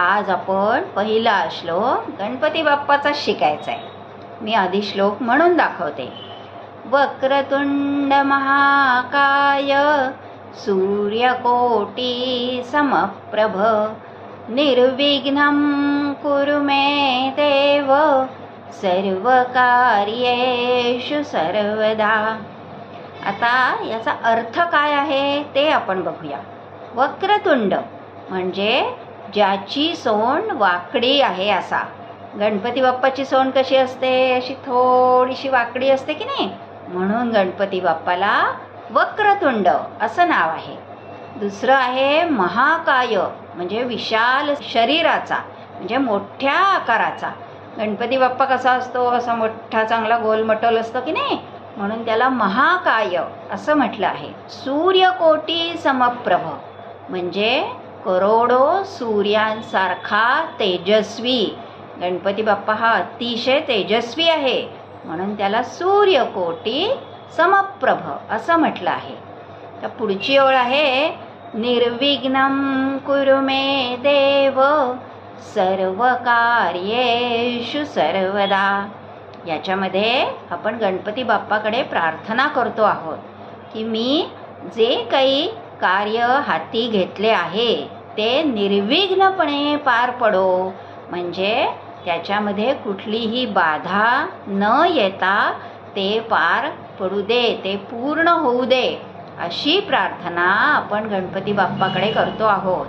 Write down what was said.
आज आपण पहिला श्लोक गणपती बाप्पाचा शिकायचा आहे मी आधी श्लोक म्हणून दाखवते. वक्रतुंड महाकाय सूर्यकोटी समप्रभ निर्विघ्नं कुरु मे देव सर्वकार्येषु सर्वदा. आता याचा अर्थ काय आहे ते आपण बघूया. वक्रतुंड म्हणजे ज्याची सोंड वाकडी आहे असा. गणपती बाप्पाची सोंड कशी असते? अशी थोडीशी वाकडी असते की नाही? म्हणून गणपती बाप्पाला वक्रतुंड असं नाव आहे. दुसरं आहे महाकाय म्हणजे विशाल शरीराचा म्हणजे मोठ्या आकाराचा. गणपती बाप्पा कसा असतो? असा मोठा चांगला गोलमटोल असतो की नाही? म्हणून त्याला महाकाय असं म्हटलं आहे. सूर्यकोटी समप्रभ म्हणजे करोडो सूर्यांसारखा तेजस्वी. गणपती बाप्पा हा अतिशय तेजस्वी आहे. म्हणून त्याला सूर्यकोटी समप्रभ असं म्हटलं आहे. तर पुढची ओळ आहे निर्विघ्नम कुरुमे देव सर्व कार्येषु सर्वदा. याच्यामध्ये आपण गणपती बाप्पाकडे प्रार्थना करतो आहोत की मी जे काही कार्य हाती घेतले आहे ते निर्विघ्नपणे पार पडो. म्हणजे त्याच्यामध्ये कुठलीही बाधा न येता ते पार पडू दे ते पूर्ण होऊ दे अशी प्रार्थना आपण गणपती बाप्पाकडे करतो आहोत.